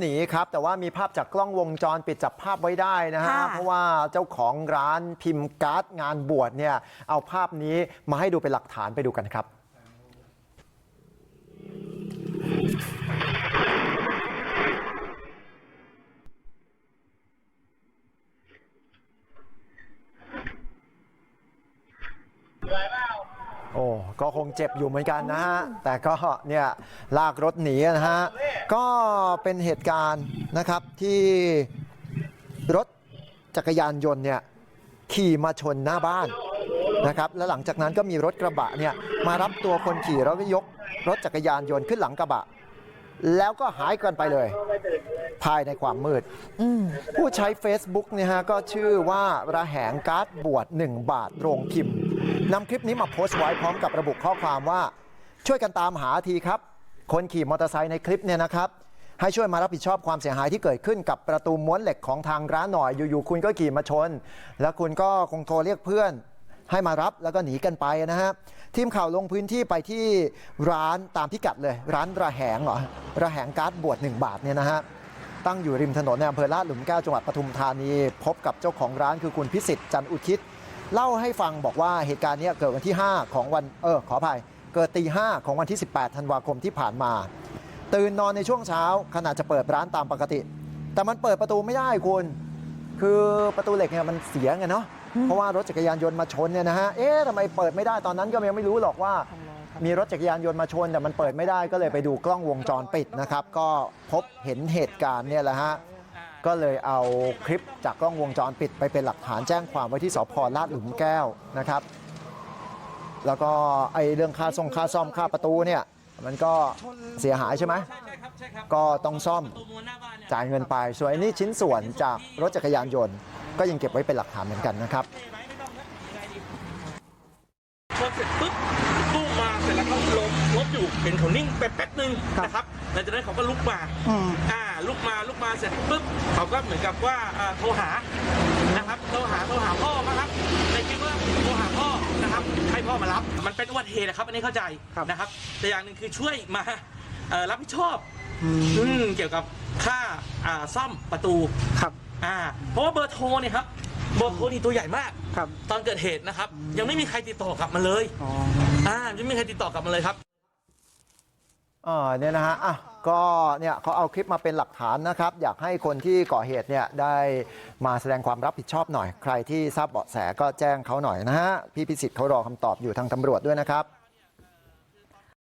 หนีครับแต่ว่ามีภาพจากกล้องวงจรปิดจับภาพไว้ได้นะฮะค่ะเพราะว่าเจ้าของร้านพิมพ์การ์ดงานบวชเนี่ยเอาภาพนี้มาให้ดูเป็นหลักฐานไปดูกันครับ โอ้ก็คงเจ็บอยู่เหมือนกันนะฮะแต่ก็เนี่ยลากรถหนีนะฮะก็เป็นเหตุการณ์นะครับที่รถจักรยานยนต์เนี่ยขี่มาชนหน้าบ้านนะครับแล้วหลังจากนั้นก็มีรถกระบะเนี่ยมารับตัวคนขี่แล้วก็ยกรถจักรยานยนต์ขึ้นหลังกระบะ แล้วก็หายกันไปเลย ภายในความมืดมผู้ใช้ Facebook เนี่ยฮะก็ชื่อว่าระแหงการ์ดบวช 1 บาทโรงพิมพ์ นำคลิปนี้มาโพสต์ไว้พร้อมกับระบุข้อความว่าช่วยกันตามหาทีครับคนขี่มอเตอร์ไซค์ในคลิปเนี่ยนะครับให้ช่วยมารับผิดชอบความเสียหายที่เกิดขึ้นกับประตูม้วนเหล็กของทางร้านหน่อยอยู่ๆคุณก็ขี่มาชน แล้วคุณก็คงโทรเรียกเพื่อนให้มารับแล้วก็หนีกันไปนะฮะทีมข่าวลงพื้นที่ไปที่ร้านตามพิกัดเลย ร้านระแหงเหรอระแหงการ์ดบวช1บาทเนี่ยนะฮะตั้งอยู่ริมถนนในอำเภอลาดหลุมแก้วจังหวัดปทุมธานี พบกับเจ้าของร้านคือคุณพิสิทธิ์จันอุทิศ เล่าให้ฟังบอกว่าเหตุการณ์เนี้ยเกิดวันที่5ของวันเออขออภัยเกิดตีห้าของวันที่ 18 ธันวาคมที่ผ่านมา ตื่นนอนในช่วงเช้าขณะจะเปิดร้านตามปกติ แต่มันเปิดประตูไม่ได้คุณ คือประตูเหล็กเนี่ยมันเสียไงเนาะเพราะว่ารถจักรยานยนต์มาชนเนี่ยนะฮะเอ๊ะทำไมเปิดไม่ได้ตอนนั้นก็ยังไม่รู้หรอกว่า มีรถจักรยานยนต์มาชนแต่มันเปิดไม่ได้ก็เลยไปดูกล้องวงจรปิดนะครับ ก็พบเห็นเหตุการณ์เนี่ยแหละฮะ ก็เลยเอาคลิปจากกล้องวงจรปิดไปเป็นหลักฐานแจ้งความไว้ที่สพลาดหลุมแก้วนะครับ แล้วก็ไอ้เรื่องค่าส่งค่าซ่อมค่าประตูเนี่ยมันก็เสียหายใช่ไหมใช่ครับใช่ครับก็ต้องซ่อมตัวม้วนหน้าบ้านเนี่ยจ่ายเงินไปส่วนอันนี้ชิ้นส่วนจากรถจักรยานยนต์ ก็ยังเก็บไว้เป็นหลักฐานเหมือนกันนะครับ เห็นเขานิ่งไปแป๊บนึงนะครับหลังจากนั้นเขาก็ลุกมาอ่าลุกมาลุกมาเสร็จปุ๊บเขาก็เหมือนกับว่าอ่าโทรหานะครับโทรหาโทรหาพ่อนะครับในคิดว่าโทรหาพ่อนะครับ ให้พ่อมารับ มันเป็นอุบัติเหตุนะครับ อันนี้เข้าใจนะครับ แต่อย่างหนึ่งคือช่วยมาเอ่อรับผิดชอบอืมเกี่ยวกับค่าอ่าซ่อมประตูครับอ่าเพราะว่าเบอร์โทรเนี่ยครับเบอร์โทรนี่ตัวใหญ่มากครับ ตอนเกิดเหตุนะครับ ยังไม่มีใครติดต่อกลับมาเลยอ๋ออ่ายังไม่มีใครติดต่อกลับมาเลยครับ เนี่ยนะฮะอะก็เนี่ยเขาเอาคลิปมาเป็นหลักฐานนะครับอยากให้คนที่ก่อเหตุเนี่ยได้มาแสดงความรับผิดชอบหน่อยใครที่ทราบเบาะแสก็แจ้งเขาหน่อยนะฮะพี่พิสิทธิ์เขารอคำตอบอยู่ทางตำรวจด้วยนะครับ